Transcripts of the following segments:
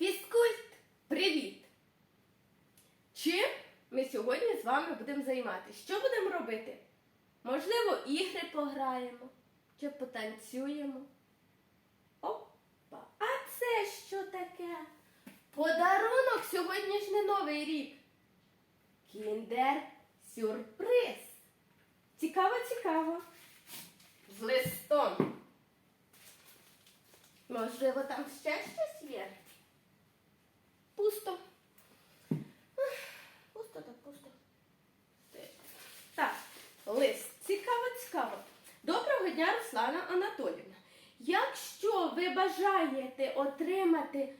Фізкульт, привіт! Чим ми сьогодні з вами будемо займатися? Що будемо робити? Можливо, ігри пограємо чи потанцюємо. Опа! А це що таке? Подарунок сьогодні ж не новий рік. Кіндер сюрприз. Цікаво, цікаво. З листом. Можливо, там ще щось є? Пусто. Пусто так пусто. Так, лист. Цікаво, цікаво. Доброго дня, Руслана Анатолівна. Якщо ви бажаєте отримати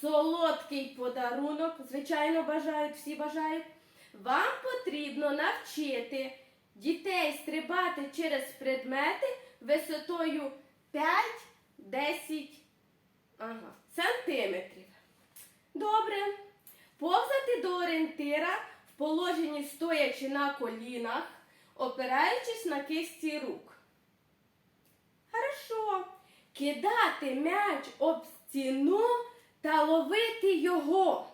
солодкий подарунок, звичайно, бажають, всі бажають, вам потрібно навчити дітей стрибати через предмети висотою 5-10 ага, сантиметрів. Добре. Повзати до орієнтира в положенні стоячи на колінах, опираючись на кисті рук. Хорошо. Кидати м'яч об стіну та ловити його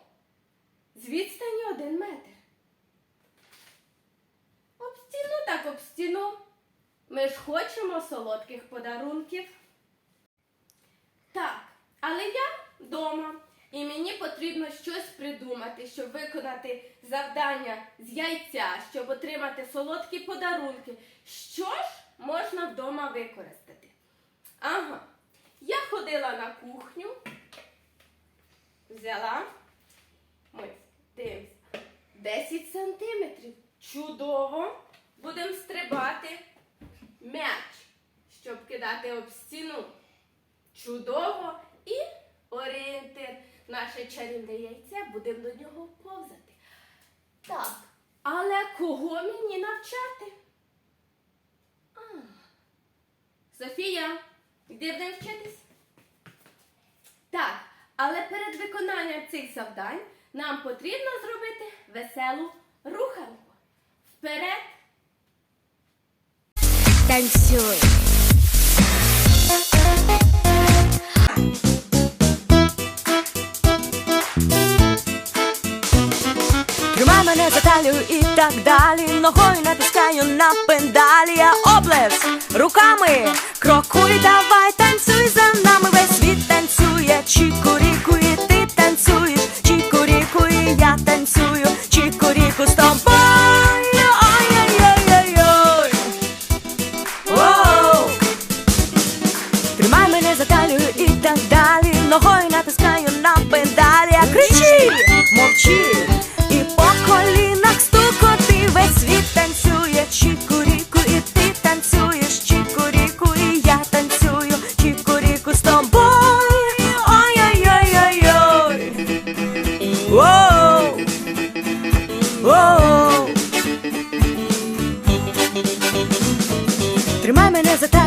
з відстані один метр. Об стіну так об стіну. Ми ж хочемо солодких подарунків. Так, але я вдома. І мені потрібно щось придумати, щоб виконати завдання з яйця, щоб отримати солодкі подарунки. Що ж можна вдома використати? Ага. Я ходила на кухню, взяла ми дивимось, 10 сантиметрів. Чудово! Будемо стрибати м'яч, щоб кидати об стіну. Чудово і орієнтир. Наше чарівне яйце, будемо до нього повзати. Так, але кого мені навчати? А, Софія, де будемо вчитись? Так, але перед виконанням цих завдань нам потрібно зробити веселу руханку. Вперед! Танцюй. Талію і так далі. Ногою натискаю на пендалі, Я облес руками. Крокуй, давай, Тримай мене за талію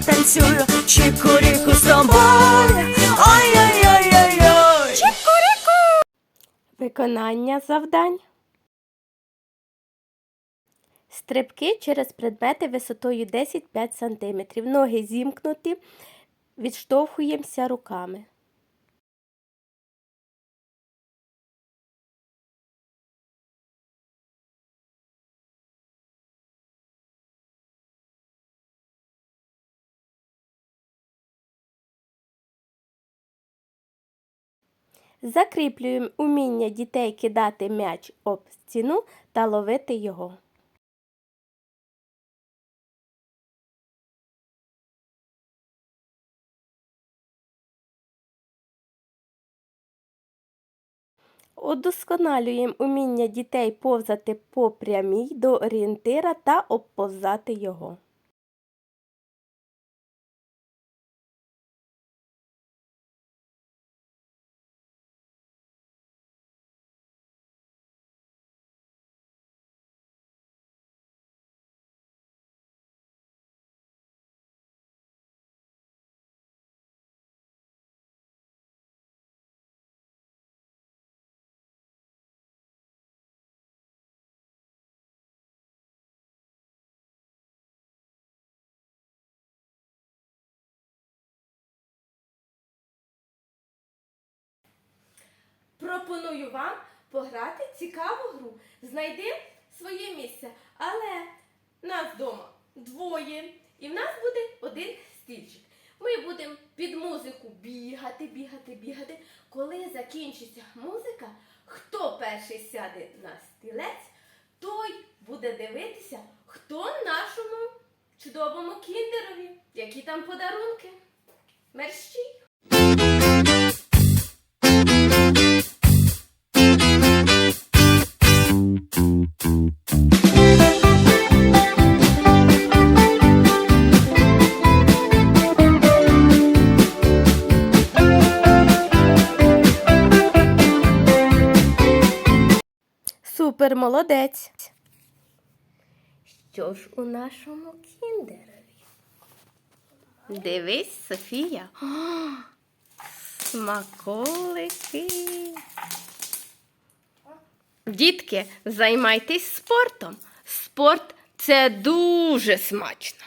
танцюю, чекуріку з тобою. Ой-ой-ой-ой-ой. Чікуріку. Виконання завдань. Стрибки через предмети висотою 10-5 см. Ноги зімкнуті, відштовхуємося руками. Закріплюємо уміння дітей кидати м'яч об стіну та ловити його. Удосконалюємо уміння дітей повзати по прямій до орієнтира та обповзати його. Пропоную вам пограти цікаву гру. Знайди своє місце. Але нас вдома двоє, і в нас буде один стільчик. Ми будемо під музику бігати, бігати, бігати. Коли закінчиться музика, хто перший сяде на стілець, той буде дивитися, хто нашому чудовому кіндерові, які там подарунки. Мерщій! Супер, молодець. Що ж у нашому кіндерові? Дивись, Софія. О, смаколики. Дітки, займайтесь спортом. Спорт це дуже смачно.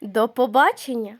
До побачення!